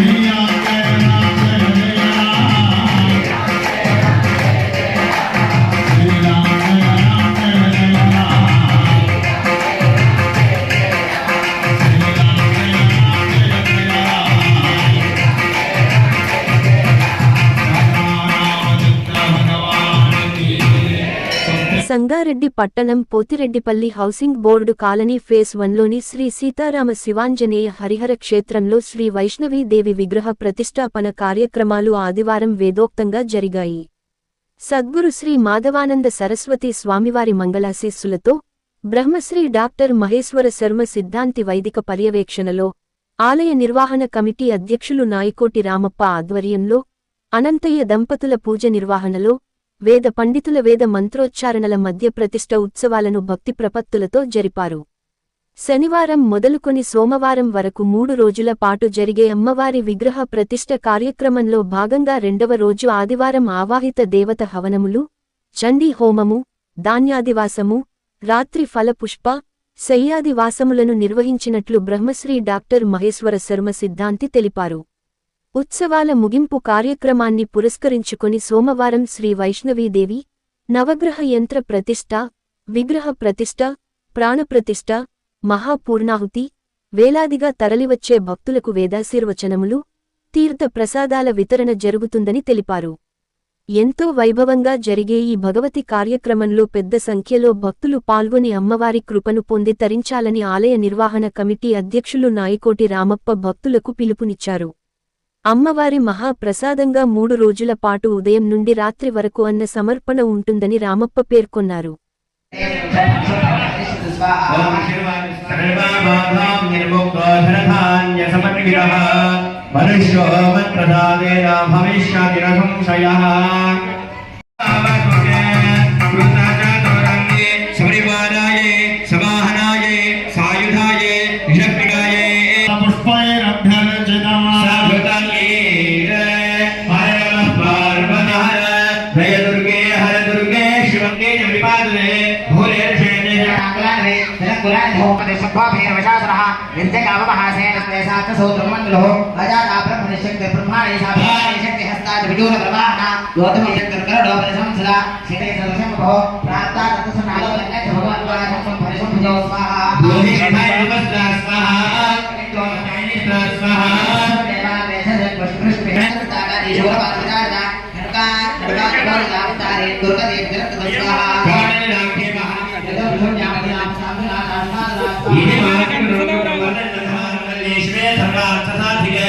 Yeah. Sangareddy పట్టణం Pothireddypalli housing board colony phase వన్లోని Shri Sitarama Shivanjaneya Harihara క్షేత్రంలో శ్రీ వైష్ణవీదేవి విగ్రహ ప్రతిష్టాపన కార్యక్రమాలు ఆదివారం వేదోక్తంగా జరిగాయి. సద్గురు శ్రీ మాధవానంద సరస్వతి స్వామివారి మంగళాశీస్సులతో బ్రహ్మశ్రీ డాక్టర్ మహేశ్వర శర్మ సిద్ధాంతి వైదిక పర్యవేక్షణలో ఆలయ నిర్వహణ కమిటీ అధ్యక్షులు నాయకోటి రామప్ప ఆధ్వర్యంలో అనంతయ్య దంపతుల పూజ నిర్వహణలో వేద పండితుల వేద మంత్రోచ్చారణల మధ్య ప్రతిష్ఠ ఉత్సవాలను భక్తి ప్రపత్తులతో జరిపారు. శనివారం మొదలుకొని సోమవారం వరకు మూడు రోజుల పాటు జరిగే అమ్మవారి విగ్రహ ప్రతిష్ఠ కార్యక్రమంలో భాగంగా రెండవ రోజు ఆదివారం ఆవాహిత దేవత హవనములు చండీ హోమము ధాన్యాదివాసము రాత్రి ఫలపుష్ప శయ్యాదివాసములను నిర్వహించినట్లు బ్రహ్మశ్రీ డాక్టర్ మహేశ్వర శర్మ సిద్ధాంతి తెలిపారు. ఉత్సవాల ముగింపు కార్యక్రమాన్ని పురస్కరించుకుని సోమవారం శ్రీ వైష్ణవీదేవి నవగ్రహ యంత్ర ప్రతిష్ఠ విగ్రహ ప్రతిష్ఠ ప్రాణప్రతిష్ఠ మహాపూర్ణాహుతి వేలాదిగా తరలివచ్చే భక్తులకు వేదాశీర్వచనములు తీర్థ ప్రసాదాల వితరణ జరుగుతుందని తెలిపారు. ఎంతో వైభవంగా జరిగే ఈ భగవతి కార్యక్రమంలో పెద్ద సంఖ్యలో భక్తులు పాల్గొని అమ్మవారి కృపను పొంది తరించాలని ఆలయ నిర్వహణ కమిటీ అధ్యక్షులు నాయకోటి రామప్ప భక్తులకు పిలుపునిచ్చారు. అమ్మవారి మహాప్రసాదంగా మూడు రోజుల పాటు ఉదయం నుండి రాత్రి వరకు అన్న సమర్పణ ఉంటుందని రామప్ప పేర్కొన్నారు. ञ्जकामहासेनद्वेषात्मसूत्रमण्डलो अजाताब्रह्मनिशक्ति ब्रह्माणि साभाणिशक्ति हस्तात् विदूरप्रवाहना योतमिशक्तिर्करडोपनिशंसदा शिते सदशम्भो प्राप्ता तत्सनालोलन्यच्च भगवन्वासं परिशुभजो स्वाहा स्वाहा स्वाहा देशोरपात्रदाता घनका घनका घनकावतारे दुर्गदेव जगत स्वाहा घनने राखे महा जगत ब्रह्म ज्ञान ज्ञान सामना सामना ये मार्ग रोगप्रवर्तनधारणलेश्वे सर्वार्थसाधिके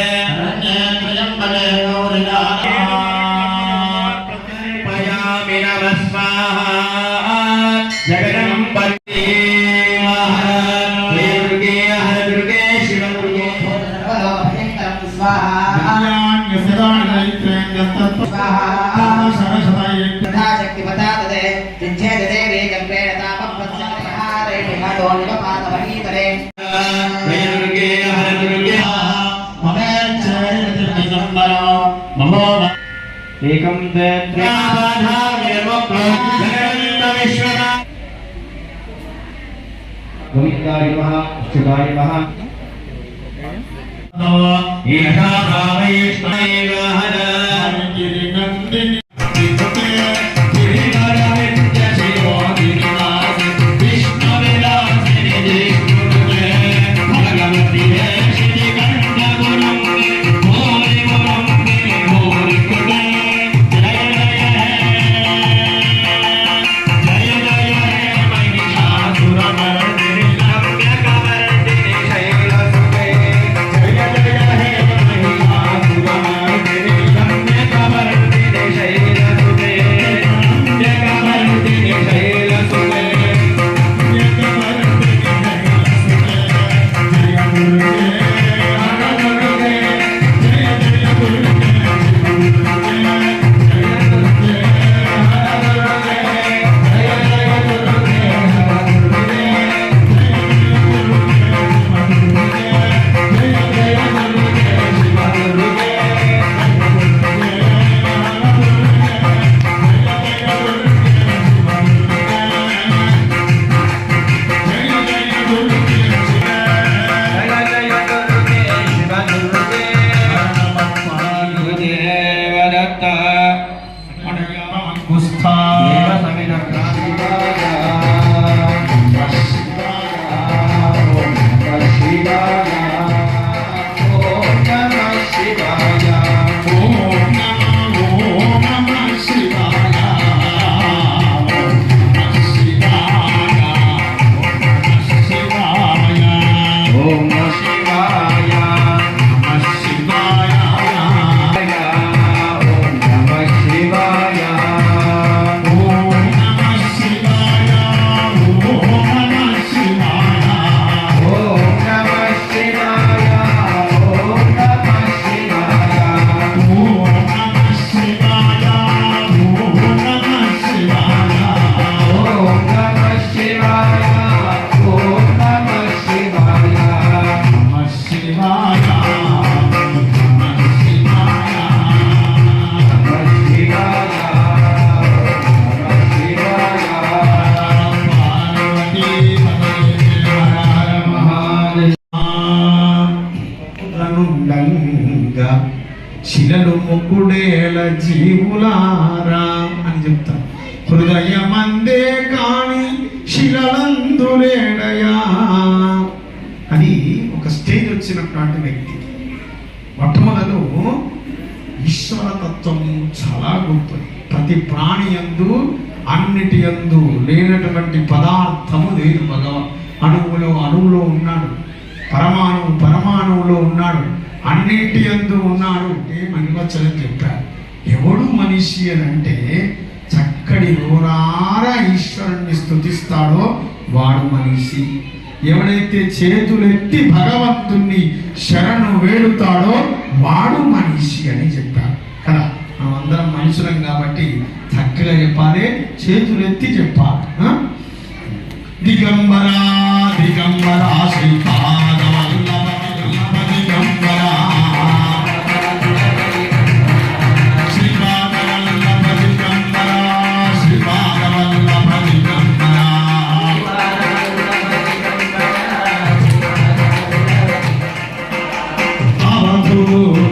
महो एकं गोविन्दाय नमः अच्युताय नमः ईशाभावैष्णैव हर। జీవులారా అని చెప్తారు. హృదయమందే కాని శిలలందులేడయా అని ఒక స్టేజ్ వచ్చినటువంటి వ్యక్తి. మొట్టమొదలు ఈశ్వర చాలా గొప్పది ప్రతి ప్రాణి ఎందు అన్నిటి యందు లేనటువంటి పదార్థము లేదు భగవాన్. అణువులో అణువులో ఉన్నాడు. పరమాణువు పరమాణువులో ఉన్నాడు. అన్నిటి యందు ఉన్నాడు. అంటే మణివచ్చలని చెప్పారు. ఎవడు మనిషి అని అంటే చక్కడి నోరార ఈశ్వరుణ్ణి స్తుతిస్తాడో వాడు మనిషి. ఎవడైతే చేతులెత్తి భగవంతుణ్ణి శరణు వేడుతాడో వాడు మనిషి అని చెప్పారు కదా? మనం అందరం మనుషులం కాబట్టి చక్కగా చెప్పాలి చేతులెత్తి చెప్పాలి. దిగంబరా దిగంబరా శ్రీపా Senhor.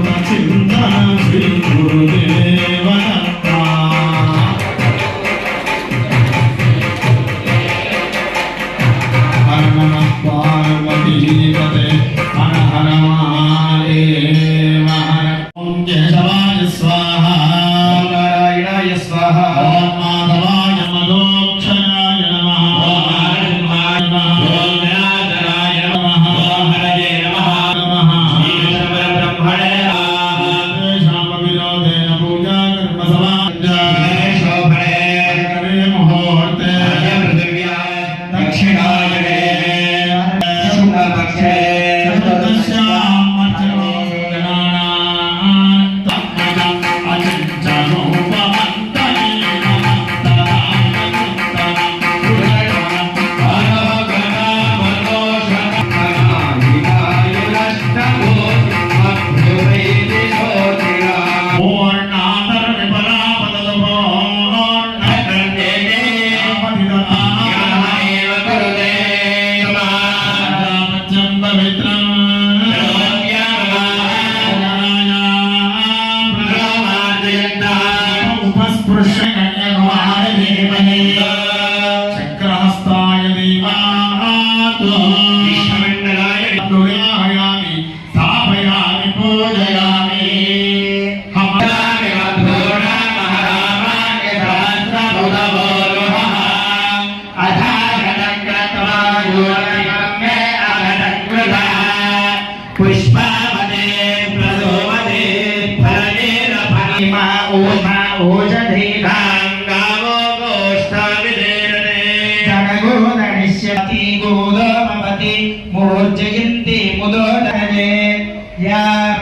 Mona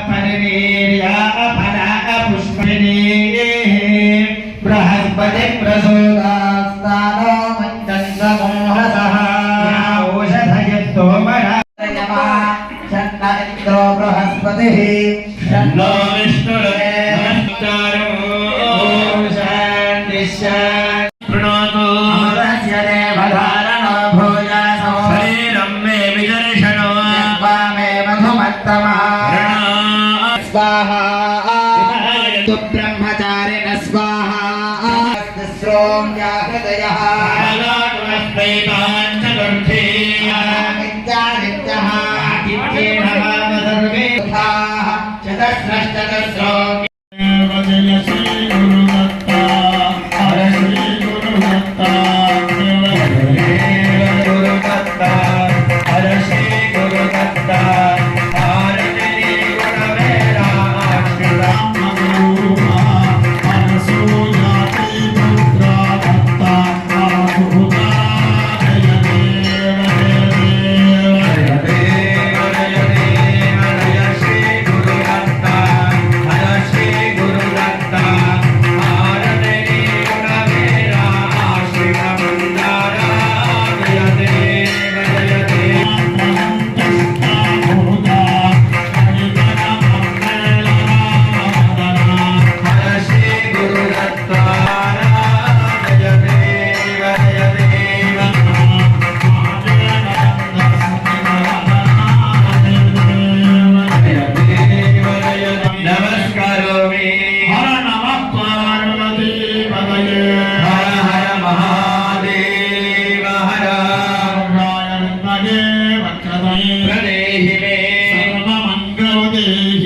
परिणीर्या पुष्पिणी बृहस्पति प्रसून स्वाहा। तु ब्रह्मचारिण स्वाहा। हृदयः।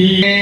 y eh,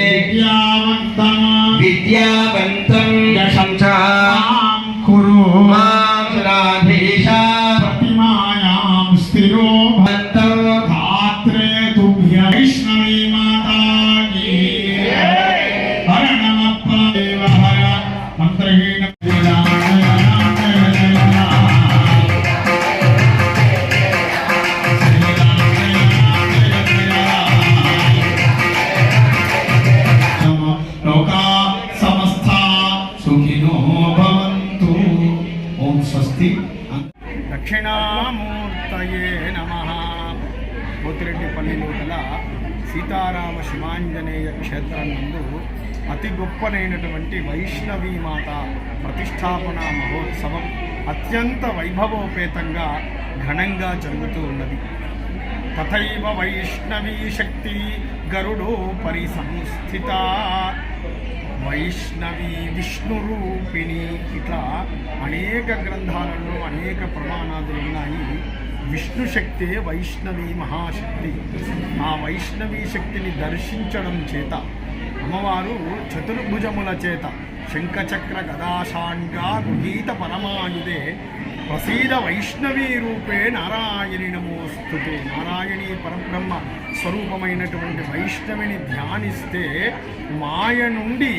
పోతిరెడ్డిపల్లిలో గల సీతారామ శివాంజనేయ క్షేత్రం నందు అతి గొప్పనైనటువంటి వైష్ణవీ మాత ప్రతిష్టాపన మహోత్సవం అత్యంత వైభవోపేతంగా ఘనంగా జరుగుతూ ఉన్నది. తథైవ వైష్ణవీ శక్తి గరుడో పరిసంస్థిత వైష్ణవి విష్ణు రూపిణి. ఇట్లా అనేక గ్రంథాలలో అనేక ప్రమాణాలు ఉన్నాయి. విష్ణు శక్తే వైష్ణవి మహాశక్తి. ఆ వైష్ణవి శక్తిని దర్శించడం చేత అమ్మవారు చతుర్భుజముల చేత శంఖచక్ర గదాశాంగా గృహీత పరమాయుదే ప్రసీద వైష్ణవీ రూపే నారాయణి నమోస్తు నారాయణీ పరబ్రహ్మ స్వరూపమైనటువంటి వైష్ణవిని ధ్యానిస్తే మాయ నుండి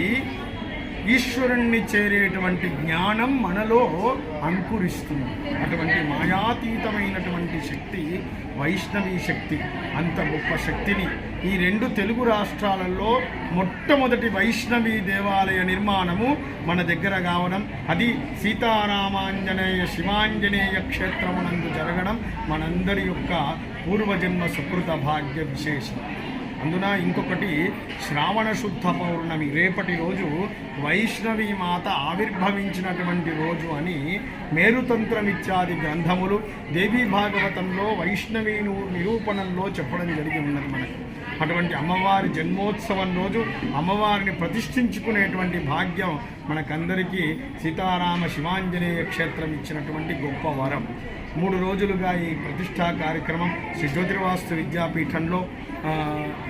ఈశ్వరుణ్ణి చేరేటువంటి జ్ఞానం మనలో అంకురిస్తుంది. అటువంటి మాయాతీతమైనటువంటి శక్తి వైష్ణవీ శక్తి అంత గొప్ప శక్తిని ఈ రెండు తెలుగు రాష్ట్రాలలో మొట్టమొదటి వైష్ణవీ దేవాలయ నిర్మాణము మన దగ్గర కావడం. అది సీతారామాంజనేయ శివాంజనేయ క్షేత్రమునందు జరగడం మనందరి యొక్క పూర్వజన్మ సుకృత భాగ్య విశేషం. అందున ఇంకొకటి శ్రావణ శుద్ధ పౌర్ణమి. రేపటి రోజు వైష్ణవి మాత ఆవిర్భవించినటువంటి రోజు అని మేరుతంత్రమిత్యాది గ్రంథములు. దేవీ భాగవతంలో వైష్ణవి నిరూపణంలో చెప్పడం జరిగి ఉన్నది మనకు. అటువంటి అమ్మవారి జన్మోత్సవం రోజు అమ్మవారిని ప్రతిష్ఠించుకునేటువంటి భాగ్యం మనకందరికీ సీతారామ శివాంజనేయ క్షేత్రం ఇచ్చినటువంటి గొప్ప వరం. మూడు రోజులుగా ఈ ప్రతిష్టా కార్యక్రమం శ్రీ జ్యోతిర్వాస్తు విద్యాపీఠంలో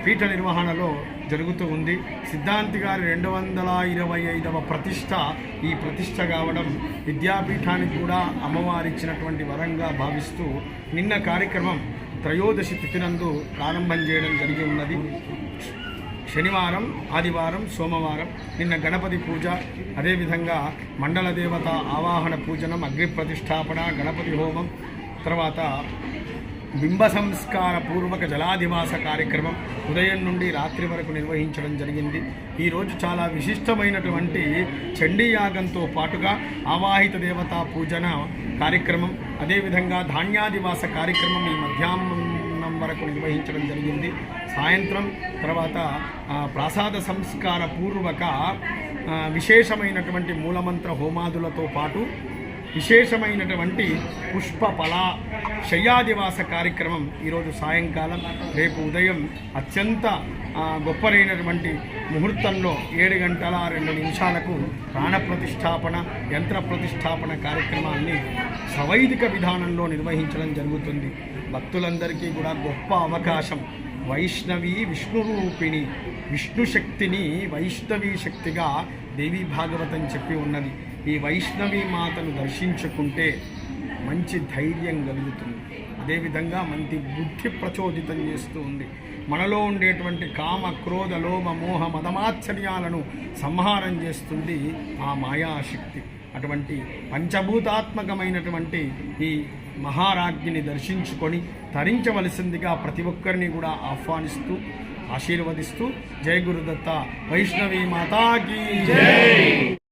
పీఠ నిర్వహణలో జరుగుతూ ఉంది. సిద్ధాంతి గారి రెండు వందల ఇరవై ఐదవ ప్రతిష్ట ఈ ప్రతిష్ట కావడం విద్యాపీఠానికి కూడా అమ్మవారు ఇచ్చినటువంటి వరంగా భావిస్తూ నిన్న కార్యక్రమం త్రయోదశి తిథినందు ప్రారంభం చేయడం జరిగి ఉన్నది. శనివారం ఆదివారం సోమవారం నిన్న గణపతి పూజ అదేవిధంగా మండల దేవత ఆవాహన పూజనం అగ్ని ప్రతిష్టాపన గణపతి హోమం తర్వాత బింబ సంస్కార పూర్వక జలాధివాస కార్యక్రమం ఉదయం నుండి రాత్రి వరకు నిర్వహించడం జరిగింది. ఈరోజు చాలా విశిష్టమైనటువంటి చండీ యాగంతో పాటుగా ఆవాహిత దేవతా పూజన కార్యక్రమం అదేవిధంగా ధాన్యాదివాస కార్యక్రమం ఈ మధ్యాహ్నం వరకు నిర్వహించడం జరిగింది. సాయంత్రం తర్వాత ప్రసాద ప్రాసాద సంస్కార పూర్వక విశేషమైనటువంటి మూలమంత్ర హోమాదులతో పాటు విశేషమైనటువంటి పుష్ప ఫల శయ్యాదివాస కార్యక్రమం ఈరోజు సాయంకాలం రేపు ఉదయం అత్యంత గొప్పనైనటువంటి ముహూర్తంలో ఏడు గంటల రెండు నిమిషాలకు ప్రాణ ప్రతిష్టాపన యంత్ర ప్రతిష్టాపన కార్యక్రమాన్ని సవైదిక విధానంలో నిర్వహించడం జరుగుతుంది. భక్తులందరికీ కూడా గొప్ప అవకాశం. వైష్ణవి విష్ణు రూపిణి విష్ణు శక్తిని వైష్ణవి శక్తిగా దేవి భాగవతం చెప్పి ఉన్నది. ఈ వైష్ణవి మాతను దర్శించుకుంటే మంచి ధైర్యం కలుగుతుంది. అదేవిధంగా మంచి బుద్ధి ప్రచోదితం చేస్తూ ఉంది. మనలో ఉండేటువంటి కామ క్రోధ లోభ మోహ మదమాత్సర్యాలను సంహారం చేస్తుంది ఆ మాయాశక్తి. అటువంటి పంచభూతాత్మకమైనటువంటి ఈ మహారాజ్ఞిని దర్శించుకొని తరించవలసిందిగా ప్రతి ఒక్కరిని కూడా ఆహ్వానిస్తూ ఆశీర్వదిస్తూ జయ గురుదత్త వైష్ణవి మాతాకి జయ